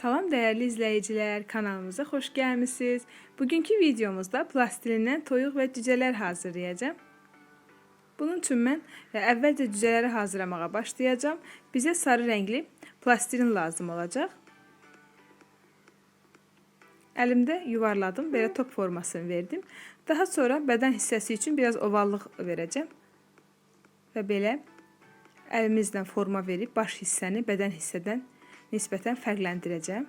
Salam dəyərli izləyicilər, kanalımıza xoş gəlmisiniz. Bugünkü videomuzda plastilindən toyuq və cücələr hazırlayacağam. Bunun üçün mən əvvəlcə cücələri hazırlamağa başlayacağam. Bizə sarı rəngli plastilin lazım olacaq. Əlimdə yuvarladım, belə top formasını verdim. Daha sonra bədən hissəsi üçün biraz ovallıq verəcəm. Və belə əlimizlə forma verib baş hissəni bədən hissədən nisbətən fərqləndirəcəm.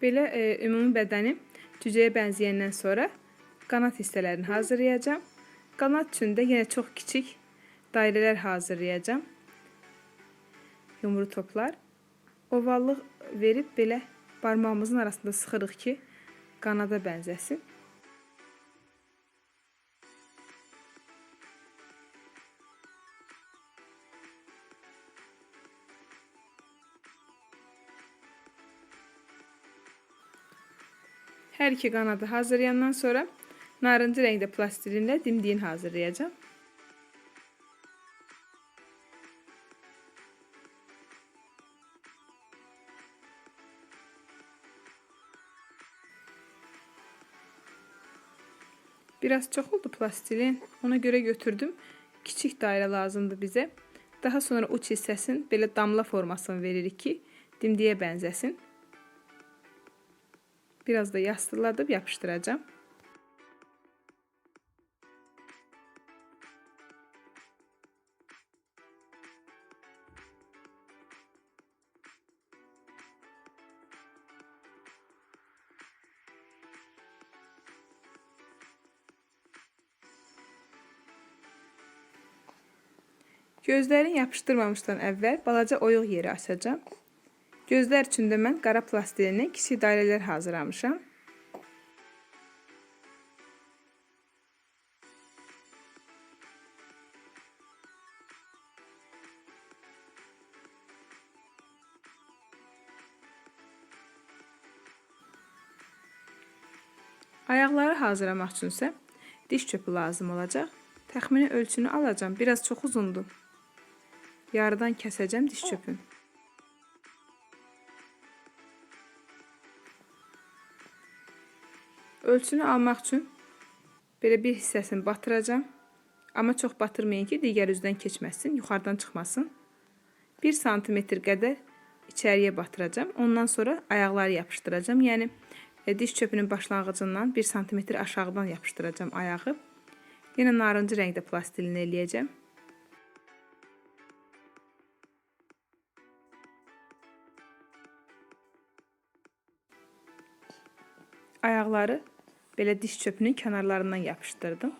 Belə e, ümumi bədəni cücəyə bənzəyəndən sonra qanat hissələrini hazırlayacağam. Qanat üçün də yenə çox kiçik dairələr hazırlayacağam. Yumru toplar. Ovallıq verib belə barmağımızın arasında sıxırıq ki, qanada bənzəsin. Hər iki qanadı hazırlayandan sonra narıncı rəngdə plastilinlə dimdiyin hazırlayacağım. Biraz çox oldu plastilin. Ona görə götürdüm. Kiçik dairə lazımdır bizə. Daha sonra uç hissəsini belə damla formasını veririk ki, dimdiyə bənzəsin. Biraz da yastıladıb yapıştıracağım. Gözlərini yapışdırmamışdan əvvəl balaca oyuq yeri açacağam. Gözlər üçün də mən qara plastilindən kiçik dairələr hazırlamışam. Ayaqları hazırlamaq üçünsə diş çöpü lazım olacaq. Təxmini ölçünü alacağam. Biraz çox uzundur. Yarıdan kəsəcəm diş çöpün. Ölçünü almaq üçün belə bir hissəsini batıracağam. Amma çox batırmayın ki, digər üzdən keçməsin, yuxarıdan çıxmasın. 1 sm qədər içəriyə batıracağam. Ondan sonra ayaqları yapışdıracağam. Yəni e, diş çöpünün başlanğıcından 1 sm aşağıdan yapışdıracağam ayağı. Yenə narıncı rəngdə plastilini eləyəcəm. Ayaqları belə diş çöpünün kənarlarından yapışdırdım.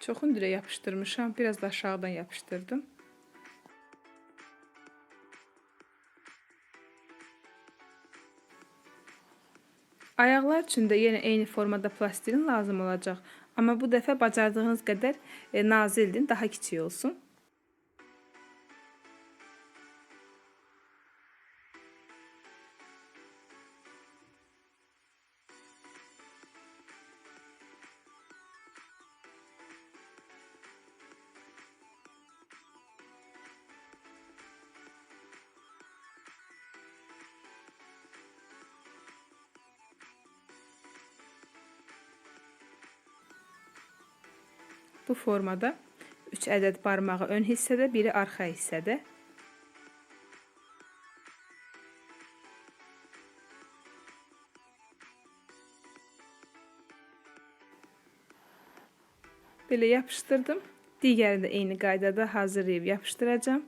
Çox hündürə yapışdırmışam. Biraz da aşağıdan yapışdırdım. Ayaqlar üçün də yenə eyni formada plastilin lazım olacaq. Amma bu dəfə bacardığınız qədər e, nazildir, daha kiçik olsun. Bu formada 3 ədəd barmağı ön hissədə, biri arxa hissədə. Belə yapışdırdım. Digərini də eyni qaydada hazırlayıb yapışdıracağım.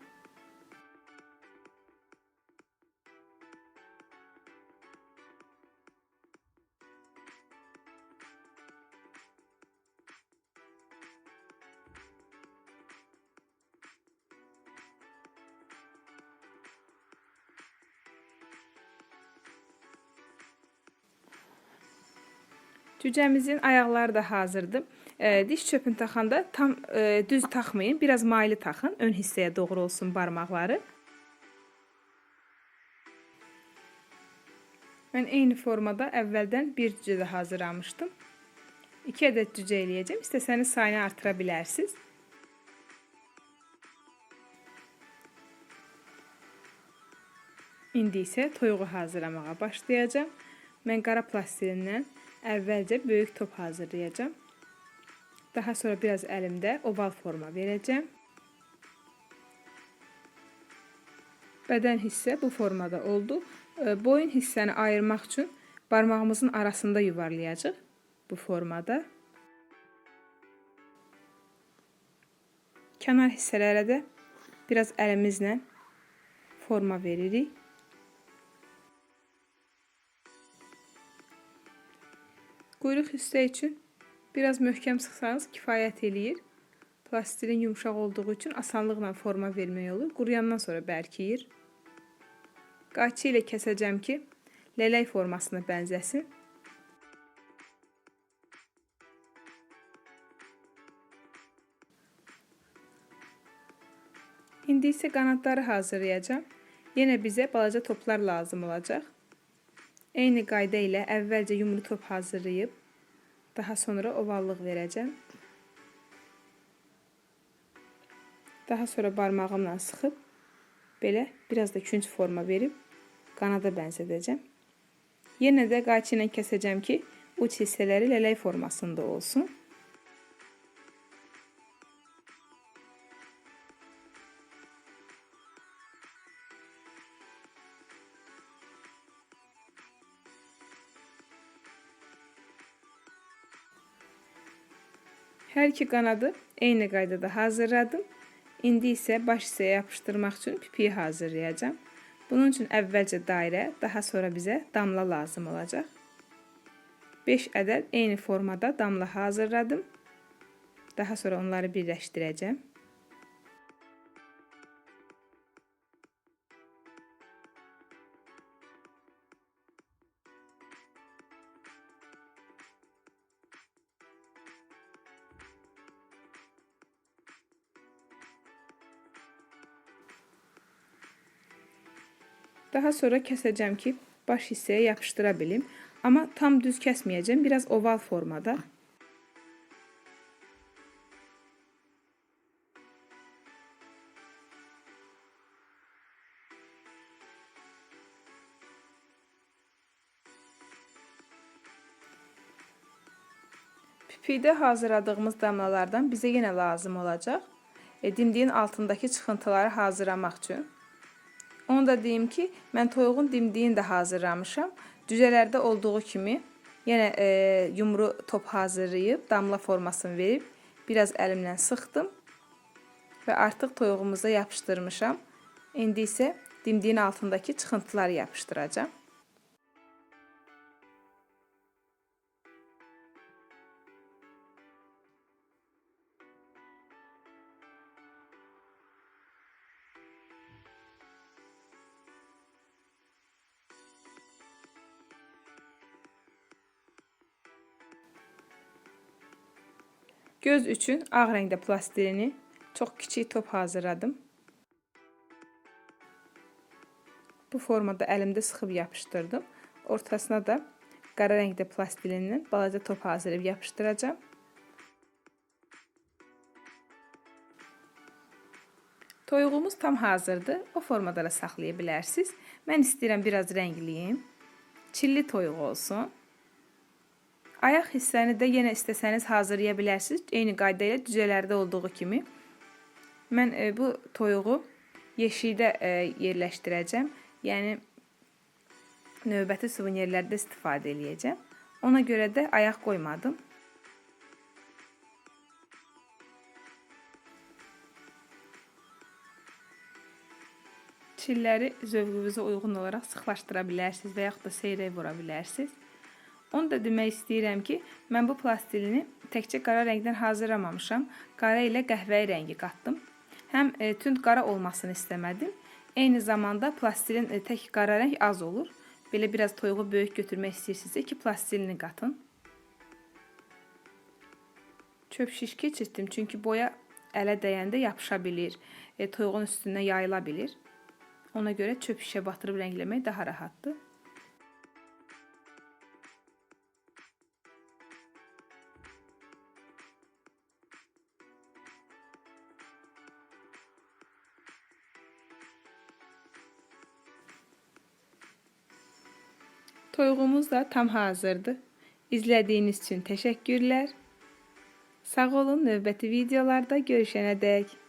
Cücəmizin ayaqları da hazırdır. E, diş çöpünü taxanda tam e, düz taxmayın, biraz maylı taxın, ön hissəyə doğru olsun barmaqları. Mən eyni formada əvvəldən bir cücə də hazırlamışdım. 2 ədəd cücə eləyəcəm. İstəsəniz sayını artıra bilərsiniz. İndi isə toyuğu hazırlamağa başlayacağam. Mən qara plastilindən əvvəlcə böyük top hazırlayacağam. Daha sonra biraz əlimdə oval forma verəcəm. Bədən hissə bu formada oldu. Boyun hissəni ayırmaq üçün barmağımızın arasında yuvarlayacağıq bu formada. Kənar hissələrə də biraz əlimizlə forma veririk. Quyruq hissə üçün biraz möhkəm sıxsanız kifayət eləyir. Plastilin yumşaq olduğu üçün asanlıqla forma vermək olur. Quruyandan sonra bərkiyir. Qaçı ilə kəsəcəm ki, lələk formasına bənzəsin. İndi isə qanadları hazırlayacağam. Yenə bizə balaca toplar lazım olacaq. Eyni qayda ilə əvvəlcə yumru top hazırlayıb, daha sonra ovallıq verəcəm. Daha sonra barmağımla sıxıb belə biraz da künc forma verib qanada bənzədəcəm. Yenə də qayçı ilə kəsəcəm ki, uç hissələri lələk formasında olsun. Hər iki qanadı eyni qaydada hazırladım. İndi isə baş hissəyə yapışdırmaq üçün pipiyi hazırlayacağam. Bunun üçün əvvəlcə dairə, daha sonra bizə damla lazım olacaq. 5 ədəd eyni formada damla hazırladım. Daha sonra onları birləşdirəcəm. Daha sonra kəsəcəm ki, baş hissəyə yapışdıra bilim. Amma tam düz kəsməyəcəm, biraz oval formada. Pipidə hazırladığımız damlalardan bizə yenə lazım olacaq. E, dimdiyin altındakı çıxıntıları hazırlamaq üçün. Onu da deyim ki, mən toyuğun dimdiyini də hazırlamışam. Cücələrdə olduğu kimi yenə e, yumru top hazırlayıb, damla formasını verib, biraz əlimlə sıxdım və artıq toyuğumuza yapışdırmışam. İndi isə dimdiyin altındakı çıxıntıları yapışdıracağam. Göz üçün ağ rəngdə plastilini çox kiçik top hazırladım. Bu formada əlimdə sıxıb yapışdırdım. Ortasına da qara rəngdə plastilindən balaca top hazırlayıb yapışdıracağam. Toyuğumuz tam hazırdır. O formada da saxlaya bilərsiniz. Mən istəyirəm biraz rəngliyim. Çilli toyuq olsun. Ayaq hissəni də yenə istəsəniz hazırlaya bilərsiniz. Eyni qayda ilə düzələrdə olduğu kimi. Mən e, bu toyuğu yeşikdə e, yerləşdirəcəm. Yəni növbəti suvenirlərdə istifadə eləyəcəm. Ona görə də ayaq qoymadım. Çilləri zövqünüzə uyğun olaraq sıxlaşdıra bilərsiniz və yaxud da seyrək vura bilərsiniz. Onu da demək istəyirəm ki, mən bu plastilini təkcə qara rəngdən hazırlamamışam. Qara ilə qəhvəyi rəngi qatdım. Həm e, tünd qara olmasını istəmədim. Eyni zamanda plastilin e, tək qara rəng az olur. Belə biraz toyuğu böyük götürmək istəyirsinizsə ki, plastilini qatın. Çöp şiş keçirtdim çünki boya ələ dəyəndə yapışa bilir. E, toyuğun üstünə yayıla bilir. Ona görə çöp şişə batırıb rəngləmək daha rahatdır. Toyuğumuz da tam hazırdır. İzlediğiniz için teşekkürler. Sağ olun, növbəti videolarda görüşənə dək.